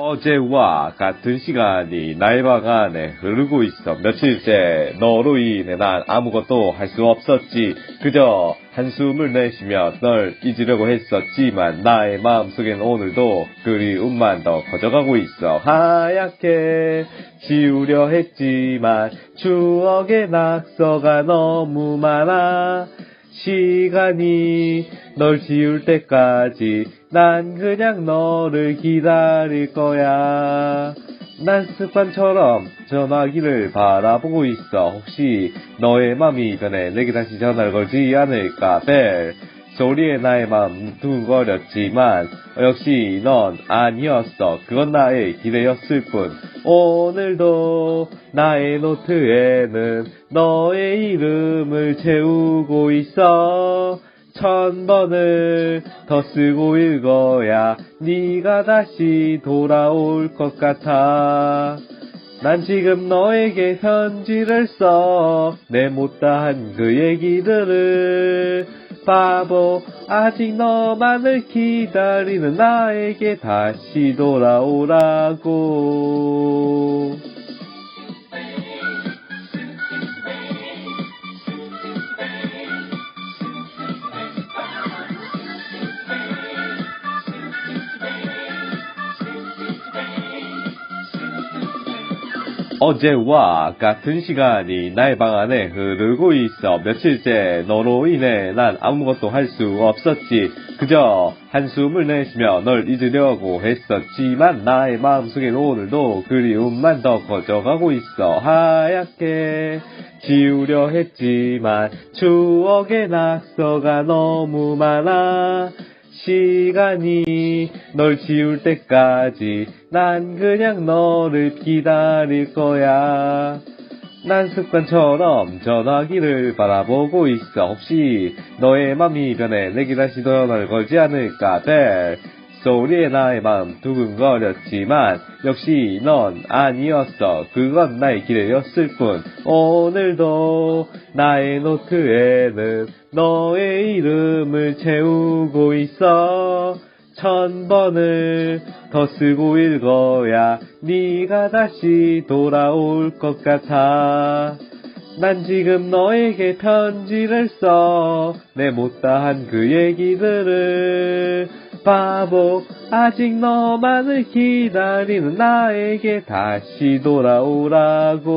어제와 같은 시간이 안에 흐르고 있어. 며칠째 너로 인해 난 아무것도 할 수 없었지. 그저 한숨을 내쉬며 널 잊으려고 했었지만 나의 마음속엔 오늘도 그리움만 더 커져가고 있어. 하얗게 지우려 했지만 추억의 낙서가 너무 많아. 시간이 널 지울 때까지 난 그냥 너를 기다릴 거야. 난 습관처럼 전화기를 바라보고 있어. 혹시 너의 맘이 변해 내게 다시 전화를 걸지 않을까, 벨. 소리에 나의 마음 두근거렸지만 역시 넌 아니었어. 그건 나의 기대였을 뿐. 오늘도 나의 노트에는 너의 이름을 채우고 있어. 천 번을 더 쓰고 읽어야 네가 다시 돌아올 것 같아. 난 지금 너에게 편지를 써. 내 못다한 그 얘기들을. 바보, 아직 너만을 기다리는 나에게 다시 돌아오라고. 어제와 같은 시간이 나의 방 안에 흐르고 있어. 며칠째 너로 인해 난 아무것도 할 수 없었지. 그저 한숨을 내쉬며 널 잊으려고 했었지만 나의 마음속엔 오늘도 그리움만 더 커져가고 있어. 하얗게 지우려 했지만 추억의 낙서가 너무 많아. 시간이 널 지울 때까지 난 그냥 너를 기다릴 거야. 난 습관처럼 전화기를 바라보고 있어. 혹시 너의 맘이 변해 내게 다시 전화를 걸지 않을까, 벨. 소리에 나의 마음 두근거렸지만 역시 넌 아니었어. 그건 나의 기대였을 뿐. 오늘도 나의 노트에는 너의 이름을 채우고 있어. 천 번을 더 쓰고 읽어야 네가 다시 돌아올 것 같아. 난 지금 너에게 편지를 써. 내 못다한 그 얘기들을. 바보, 아직 너만을 기다리는 나에게 다시 돌아오라고.